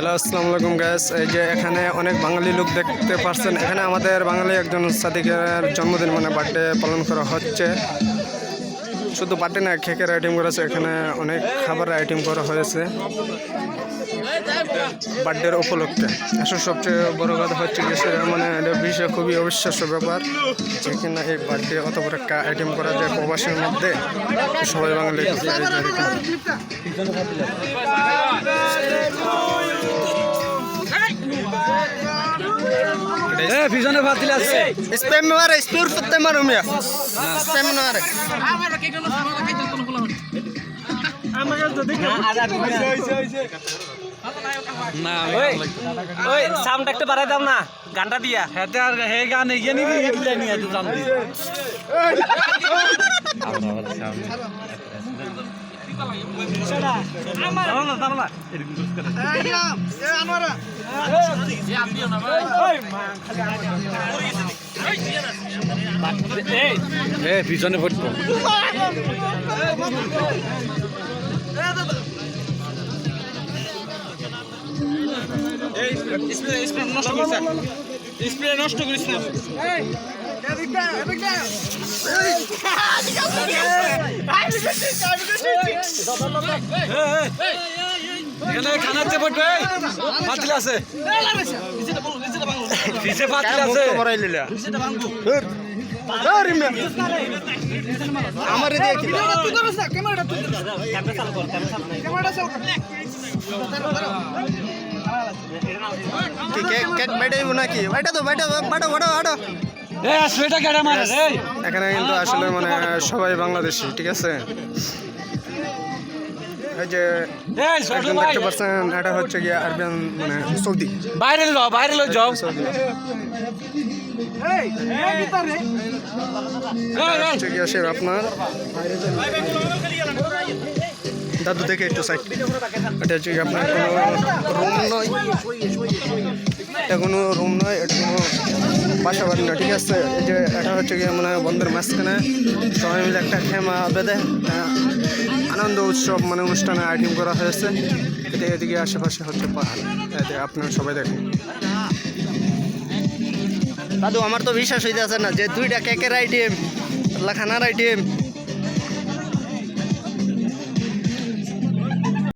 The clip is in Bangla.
হ্যালো, আসসালামু আলাইকুম গ্যাস এই যে এখানে অনেক বাঙালি লোক দেখতে পাচ্ছেন এখানে আমাদের বাঙালি একজন সাদিকের জন্মদিন মানে বার্থডে পালন করা হচ্ছে। শুধু বার্থডে না কেকের আইটেম করা আছে। এখানে অনেক খাবারের আইটেম করা হয়েছে। বার্থডের উপলক্ষে। আসলে সবচেয়ে বড় কথা হচ্ছে যে সেটা মানে বিষয় খুবই অবিশ্বাস্য ব্যাপার যে কিনা এই বার্থডে অত বড় একটা আইটেম করা যায় প্রবাসের মধ্যে। সবাই বাঙালি। ভাত দিলে আছে। me mare, spur fatte marum ya. Spam me mare. না ওই ওই সাউন্ড একটা বাড়াই দাও না গানটা দিয়া। হেতে আর হে গান নিবি নিয়ে তো জান দি এ পিছনে পড়তো স্প্রে নষ্ট করিস না এখানে আছে। আছে। আমার দিয়ে কি ক্যামেরা চালু কর ক্যামেরা চালু কর কি কেক কেক বেটাই নাকি? বাইটা তো বাইটা বাটো বাটো বাটো এখানে কিন্তু আসলে মানে সবাই বাংলাদেশি ঠিক আছে? এই যে একজন দেখতে পাচ্ছেন এটা হচ্ছে গিয়ে আরবিয়ান মানে সৌদি। বাইরে ল বাইরে এই হচ্ছে গিয়ে সে আপনার। দাদু দেখে একটু সাইড এটা হচ্ছে আপনার কোনো রুম নয়। এটা কোনো রুম নয়, এটা কোনো বাসা বাড়ি না ঠিক আছে? এই যে এটা হচ্ছে গিয়ে মানে বন্ধের মাঝখানে। সবাই মিলে একটা খেমা বেঁধে আনন্দ উৎসব মানে অনুষ্ঠানে আইটেম করা হয়েছে। এটা এদিকে আশেপাশে হচ্ছে পাহাড়। এতে আপনারা সবাই দেখেন। দাদু, আমার তো বিশ্বাস হইতে আছে না যে দুইটা কেকের আইটেম খানার আইটেম